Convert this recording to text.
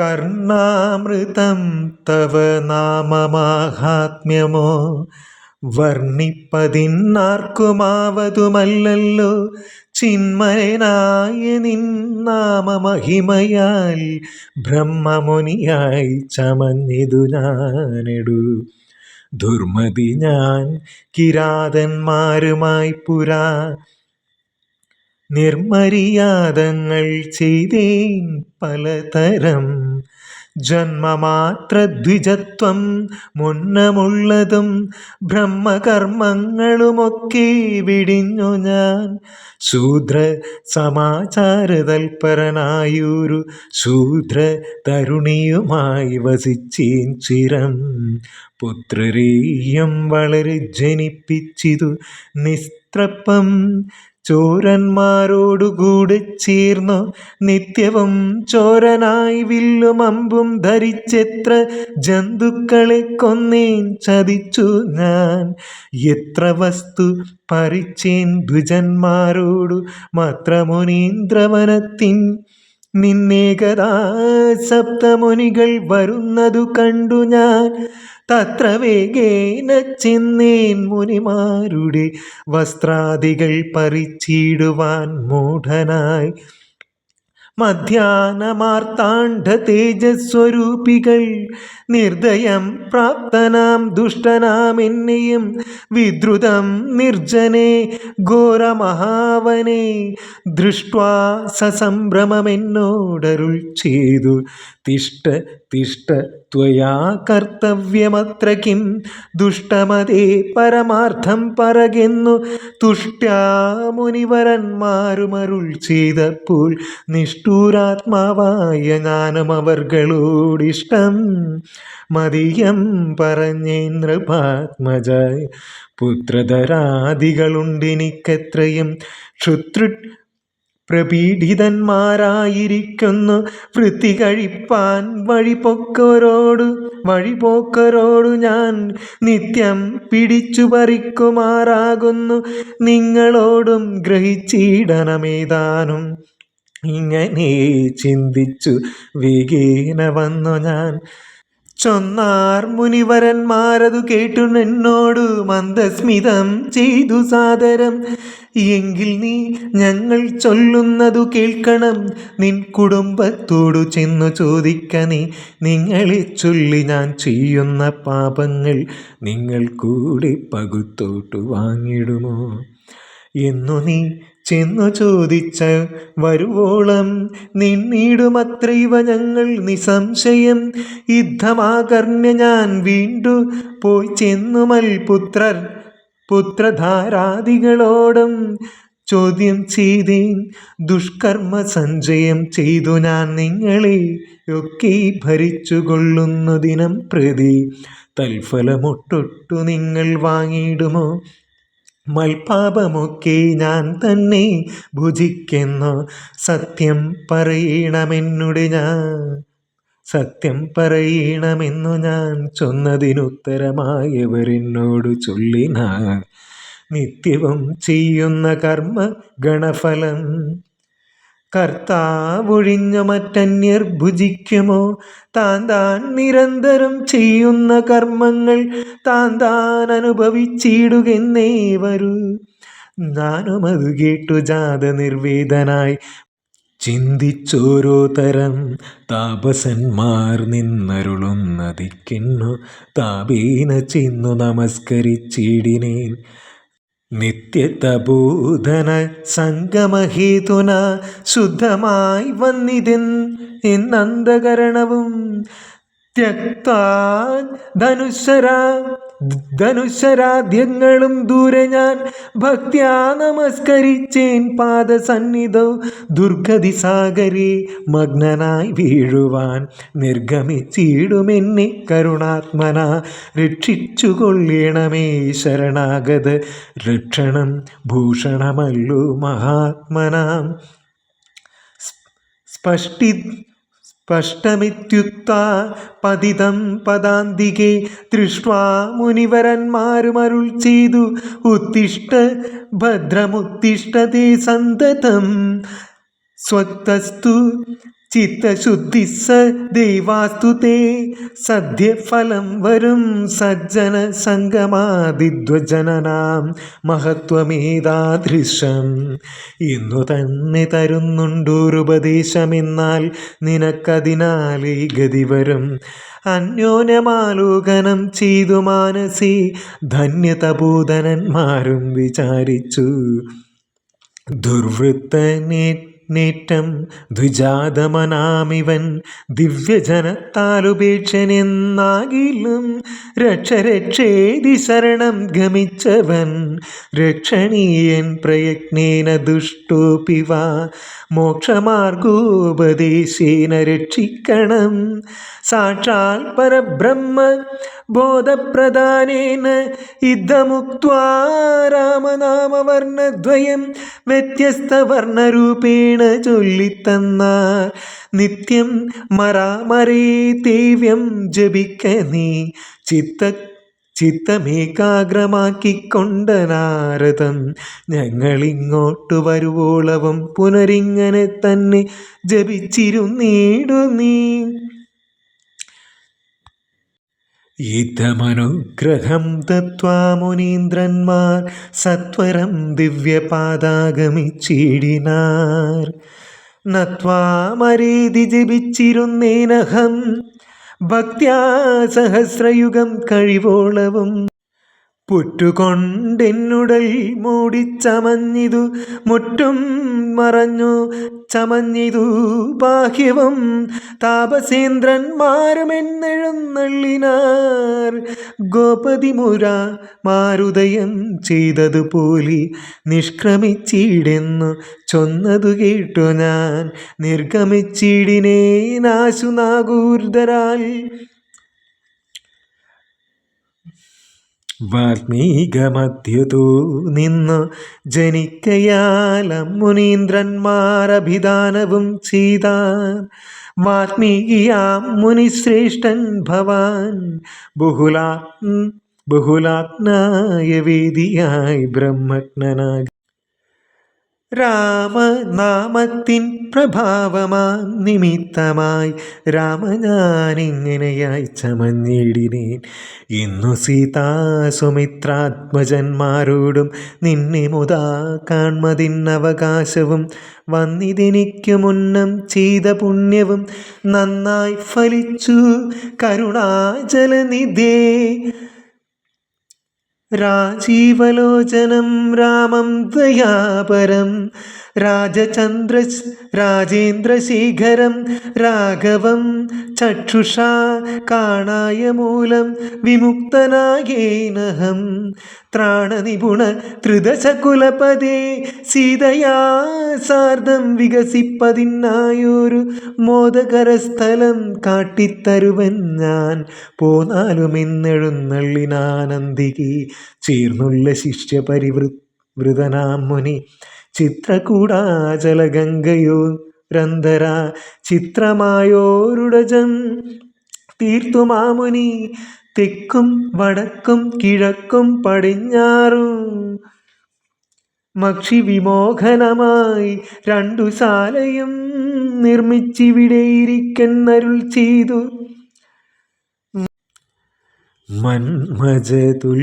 കർണാമൃതം തവ നാമമാഹാത്മ്യമോ? വർണിപ്പതിന്നാർക്കുമാവതുമല്ലല്ലോ? ചിന്മയനായ നിൻ നാമമഹിമയാൽ ബ്രഹ്മമുനിയായി ചമഞ്ഞിതു ഞാനെടു. ദുർമതി ഞാൻ കിരാതന്മാരുമായി പുരാ നിർമര്യാദങ്ങൾ ചെയ്തേൻ പലതരം. ജന്മമാത്രദ്വിജത്വം മുന്നമുള്ളതും ബ്രഹ്മകർമ്മങ്ങളുമൊക്കെ വിടിഞ്ഞു ഞാൻ. ശൂദ്ര സമാചാരതൽപരനായൊരു ശൂദ്ര തരുണിയുമായി വസിച്ചേൻ ചിരം. പുത്രരെയും വളരെ ജനിപ്പിച്ചിതു നിസ്ത്രപ്പം ചോരന്മാരോടുകൂടെ ചേർന്നു നിത്യവും ചോരനായി വില്ലും അമ്പും ധരിച്ചെത്ര ജന്തുക്കളെ കൊന്നേൻ ചതിച്ചു ഞാൻ. എത്ര വസ്തു പറിച്ചേൻ ദ്വിജന്മാരോടു മാത്രമുനീന്ദ്രവനത്തിൻ നിന്നേകതാ സപ്തമുനികൾ വരുന്നതു കണ്ടു ഞാൻ. തത്ര വേഗേന ചെന്നേൻ മുനിമാരുടെ വസ്ത്രാദികൾ പറിച്ചിടുവാൻ മൂഢനായി. മധ്യാനമാർത്താണ്ഡ തേജസ്വരൂപികൾ നിർദ്ദയം പ്രാപ്തനാം ദുഷ്ടനാം എന്നെയും വിദ്രുതം നിർജനെ ഘോരമഹാവനെ ദൃഷ്ട്വാ സസംഭ്രമമെന്നോടരുൾ ചെയ്തു തിഷ്ട തിഷ്ട ത്വയാ കർത്തവ്യമത്ര കിം ദുഷ്ടമതേ പരമാർത്ഥം പറകെന്നു തുഷ്ട്യാ മുനിവരന്മാരുമരുൾ ചെയ്തപ്പോൾ നിഷ്ഠൂരാത്മാവായ ഞാനും അവർകളോടിഷ്ടം മതിയം പറഞ്ഞേന്ദ്രപാത്മജ പുത്രധരാദികളുണ്ടെനിക്കത്രയും പുത്രധരാദികളുണ്ടെനിക്കെത്രയും ക്ഷുതൃ പ്രപീഡിതന്മാരായിരിക്കുന്നു. വൃത്തി കഴിപ്പാൻ വഴിപോക്കരോട് വഴിപോക്കരോടു ഞാൻ നിത്യം പിടിച്ചു പറിക്കുമാറാകുന്നു നിങ്ങളോടും ഗ്രഹിച്ചിടണമേതാനും. ഇങ്ങനെ ചിന്തിച്ചു വേഗേന വന്നു ഞാൻ. ചൊന്നാർ മുനിവരന്മാരതു കേട്ടു എന്നോടു മന്ദസ്മിതം ചെയ്തു സാദരം. എങ്കിൽ നീ ഞങ്ങൾ ചൊല്ലുന്നതു കേൾക്കണം. നിൻ കുടുംബത്തോടു ചെന്നു നീ നിങ്ങളെ ചൊല്ലി ഞാൻ ചെയ്യുന്ന പാപങ്ങൾ നിങ്ങൾ കൂടി പകുത്തോട്ടു വാങ്ങിടുമോ? എന്നു നീ ചെന്നു ചോദിച്ച വരുവോളം നിന്നീടുമത്രൈവ ഞങ്ങൾ നിസംശയം യുദ്ധമാകർണ്യ ഞാൻ വീണ്ടു പോയി ചെന്നുമൽ പുത്രർ പുത്രധാരാദികളോടും. ചോദ്യം ചെയ്തേൻ ദുഷ്കർമ്മ സഞ്ചയം ചെയ്തു ഞാൻ നിങ്ങളെ ഒക്കെ ഭരിച്ചു കൊള്ളുന്നു ദിനം പ്രതി. തൽഫലമൊട്ടൊട്ടു നിങ്ങൾ വാങ്ങിയിടുമോ? മൽപാപമൊക്കെ ഞാൻ തന്നെ ഭുജിക്കുന്നു. സത്യം പറയണമെന്നുടെ ഞാൻ. സത്യം പറയണമെന്നു ഞാൻ ചൊന്നതിനുത്തരമായവരെന്നോട് ചൊല്ലിനാർ നിത്യവും ചെയ്യുന്ന കർമ്മ ഗണഫലം കർത്താവൊഴിഞ്ഞ മറ്റന്യർ ഭുജിക്കുമോ? താൻ താൻ നിരന്തരം ചെയ്യുന്ന കർമ്മങ്ങൾ താൻ താൻ അനുഭവിച്ചിടുകെന്നേ വരൂ ഞാനും അത് കേട്ടു ജാത നിർവേദനായി. ചിന്തിച്ചോരോ തരം താപസന്മാർ നിന്നരുളുന്നതിക്കെന്നു താപേന ചെന്നു നമസ്കരിച്ചിടിനേൻ. നിത്യതബോധന സംഗമഹേതുന ശുദ്ധമായി വന്നിതെൻ എന്നന്തകരണവും ത്യക്താൻ ധനുശരാ ധനുശരാദ്യങ്ങളും ദൂരെ ഞാൻ ഭക്ത്യാ നമസ്കരിച്ചേൻ പാദസന്നിധൗ ദുർഗതി സാഗരി മഗ്നനായി വീഴുവാൻ നിർഗമിച്ചിടുമെന്നെ കരുണാത്മന രക്ഷിച്ചു കൊള്ളണമേ ശരണാഗത രക്ഷണം ഭൂഷണമല്ലു മഹാത്മന. സ്പഷ്ടി സ്പഷ്ടമിത്യുക്ത പതിതം പദാന്തികെ ദൃഷ്ട്വാ മുനിവരന്മാരുമരുൾ ചെയ്തു. ഉത്തിഷ്ട ഭദ്രമുത്തിഷ്ടതേ സന്തതം സ്വത്തസ്തു ചിത്തശുദ്ധി സ ദൈവാസ്തുതേ സദ്യഫലം വരും സജ്ജന സംഗമാദിദ്വജനനാം മഹത്വമേതാദൃശം ഇന്നു തന്നെ തരുന്നുണ്ടൊരുപദേശമെന്നാൽ ഈ ഗതി വരും. അന്യോന്യമാലോകനം ചെയ്തു മാനസി ധന്യതബോധനന്മാരും വിചാരിച്ചു. ദുർവൃത്തനേ നേറ്റം ദ്വിജാതമനാമിവൻ ദിവ്യജനത്താലുപേക്ഷനെന്നാകിലും രക്ഷരക്ഷേതി ശരണം ഗമിച്ചവൻ രക്ഷണീയൻ പ്രയത്നേന ദുഷ്ടോപിവ മോക്ഷമാർഗോപദേശേന രക്ഷിക്കണം. സാക്ഷാൽ പരബ്രഹ്മ ബോധപ്രധാനേന രാമനാമവർണദ്വയം രാമനാമവർണദ്വയം വ്യത്യസ്തവർണരൂപേണ ചൊല്ലിത്തന്നാർ. നിത്യം മറാമറേ തേവ്യം ജപിക്ക നീ. ചിത്ത ചിത്തമേകാഗ്രമാക്കിക്കൊണ്ട നാരദം ഞങ്ങളിങ്ങോട്ട് വരുവോളവും പുനരിങ്ങനെ തന്നെ ജപിച്ചിരുന്നീടു നീ. യുദ്ധമനുഗ്രഹം തത്വാ മുനീന്ദ്രന്മാർ സത്വരം ദിവ്യപാദാഗമിച്ചിടിനാർ. നത്വാമരീതി ജപിച്ചിരുന്നേനഹം ഭക്യാ സഹസ്രയുഗം കഴിവോളവും. പുറ്റുകൊണ്ടെന്നുടൽ മൂടിച്ചമഞ്ഞിതു മുറ്റും മറഞ്ഞു ചമഞ്ഞിതു ബാഹ്യവും. താപസേന്ദ്രന്മാരുമെന്നെഴുന്നള്ളിനാർ ഗോപതിമുര മാരുദയം ചെയ്തതുപോലെ നിഷ്ക്രമിച്ചിടെന്നു ചൊന്നതു കേട്ടു ഞാൻ. നിർഗമിച്ചിടിനേനാശു നാഗൂർധരാൽ വാൽമീകമധ്യതോ നിന്നു ജനിക്കയാലം മുനീന്ദ്രന്മാരഭിദാനവും ചെയ്താൻ വാൽമീകിയാം മുനിശ്രേഷ്ഠൻ ഭവാൻ. ബഹുലാ ബഹുലാത്നായ വേദിയായി ബ്രഹ്മജ്ഞനായി രാമനാമത്തിൻ പ്രഭാവമാം നിമിത്തമായി രാമഞാനിങ്ങനെയായി ചമഞ്ഞിടിനേൻ. ഇന്നു സീതാ സുമിത്രാത്മജന്മാരോടും നിന്നെ മുതാ കാൺമതിന്നവകാശവും വന്നിതെനിക്കു മുന്നം ചെയ്ത പുണ്യവും നന്നായി ഫലിച്ചു. കരുണാചലനിധേ രാജീവലോചനം രാമം ദയാപരം രാജചന്ദ്ര രാജേന്ദ്രശേഖരം രാഘവം ചക്ഷുഷാ കാണായ മൂലം വിമുക്തനായേനഹം. ത്രാണനിപുണ ത്രിദശകുലപതേ സീതയാ സാർദ്ധം വികസിപ്പതിനായൊരു മോദകരസ്ഥലം കാട്ടിത്തരുവൻ ഞാൻ. പോന്നാലുമെന്നെഴുന്നള്ളിനാനന്ദികി ചേർന്നുള്ള ശിഷ്യ പരിവൃ വൃതനാം മുനി ചിത്രകൂടാചലഗംഗയോ രന്ധര ചിത്രമായോരുടജം തീർത്തുമാമുനി തെക്കും വടക്കും കിഴക്കും പടിഞ്ഞാറും. മക്ഷി വിമോഹനമായി രണ്ടു ശാലയും നിർമ്മിച്ചിവിടെയിരിക്കുന്നരുൾ ചെയ്തു. മന്മജതുൽ